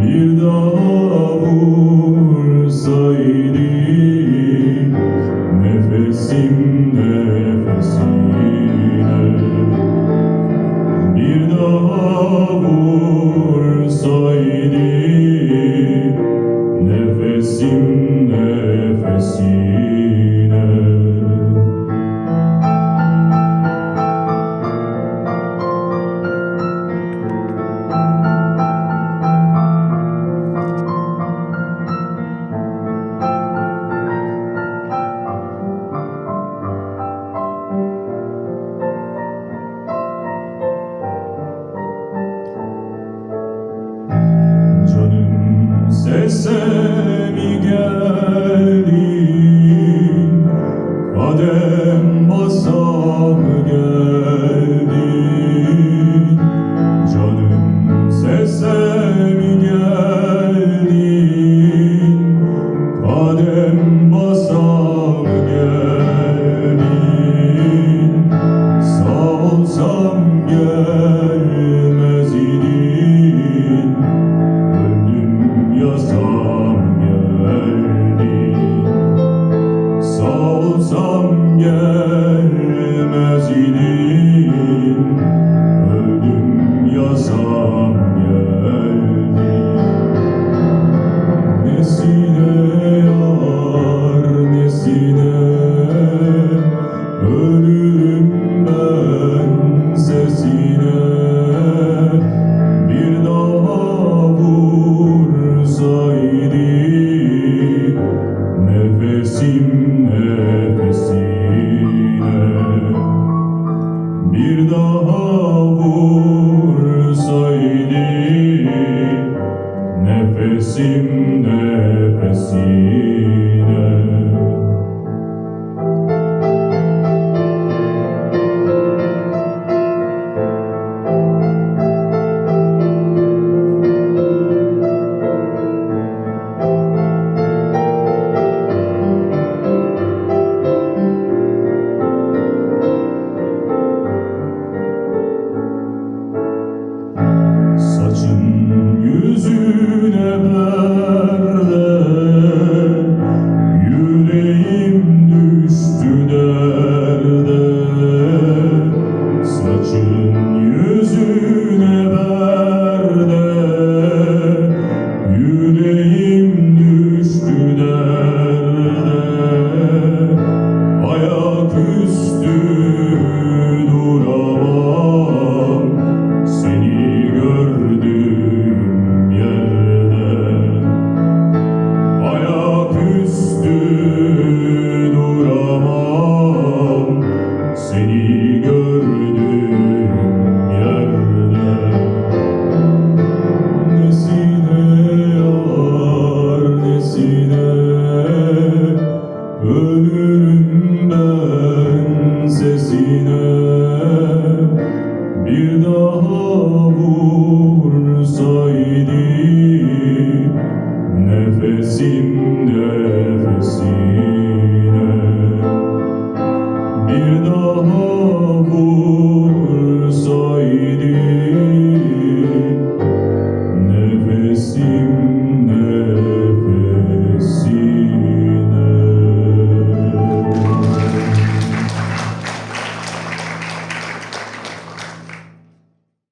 bir daha vursaydı nefesim nefesine. Bir daha Ese Miguel Pessimne, Pessine, Senhor. Ben sesine Bir daha